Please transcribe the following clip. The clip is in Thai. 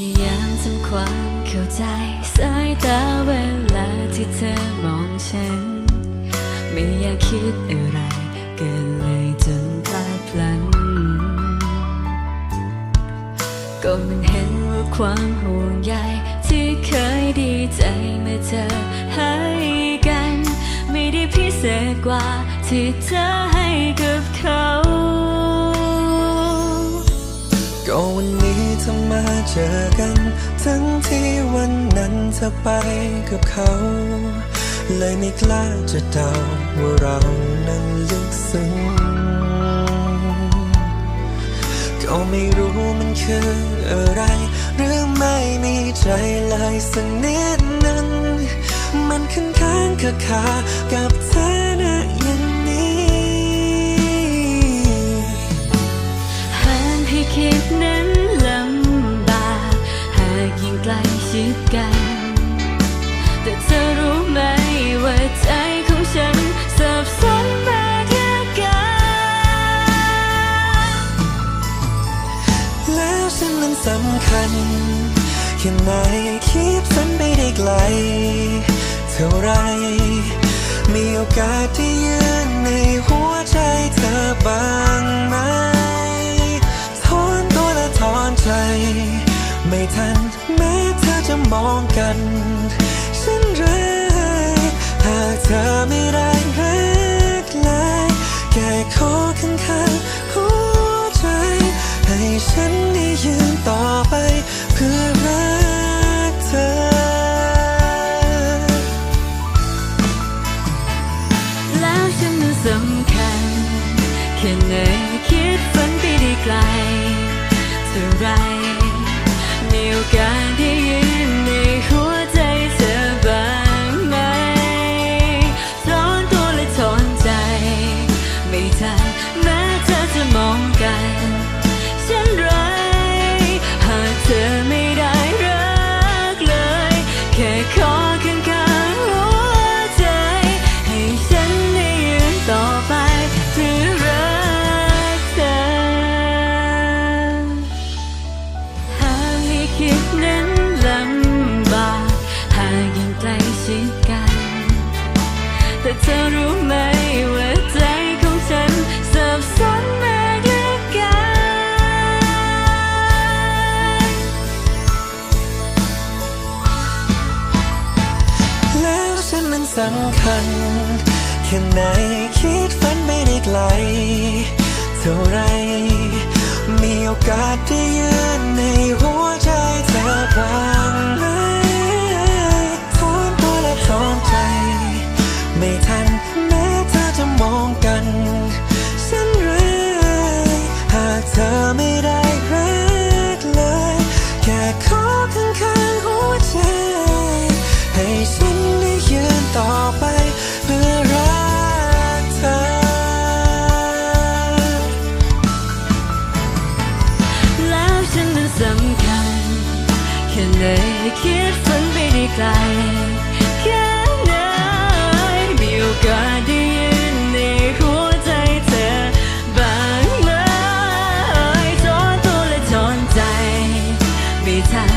ยายามทำความเข้าใจ สายตาเวลาที่เธอมองฉัน ไม่อยากคิดอะไรเกินเลยจนพลาดพลั้งก็มันเห็นว่าความห่วงใยที่เคยดีใจเมื่อเธอให้กัน ไม่ได้พิเศษกว่าที่เธอให้กับเขา ก็วันนี้ เธอมาเจอกัน ทั้งที่วันนั้นเธอไปกับเขา เลยไม่กล้าจะเดาว่าเรานั้นลึกซึ้งก็ไม่รู้มันคืออะไร หรือไม่มีใจเลยสักนิดนึงมันค้างค้างคาคากับเธอ กัน แต่เธอรู้ไหมว่าใจของฉันสับสนมาเหลือเกินแล้วฉันนั้นสำคัญแค่ไหนคิดฝันไปได้ไกล เท่าไร มีโอกาสที่ยืนในหัวใจเธอบ้างไหม ถอนตัวและถอนใจ ไม่ทัน มองกัน ฉันรักหากเธอไม่ได้รัก คัญแค่ไหนคิดฝันไม่ได้ไกล เท่าไร มีโอกาสได้ยืนในหัว สำคัญ แค่ไหนคิดฝันไปได้ไกล แค่ไหนมีโอกาสได้ยืนในหัวใจเธอบ้างไหมถอนตัวและถอนใจ ไม่ทัน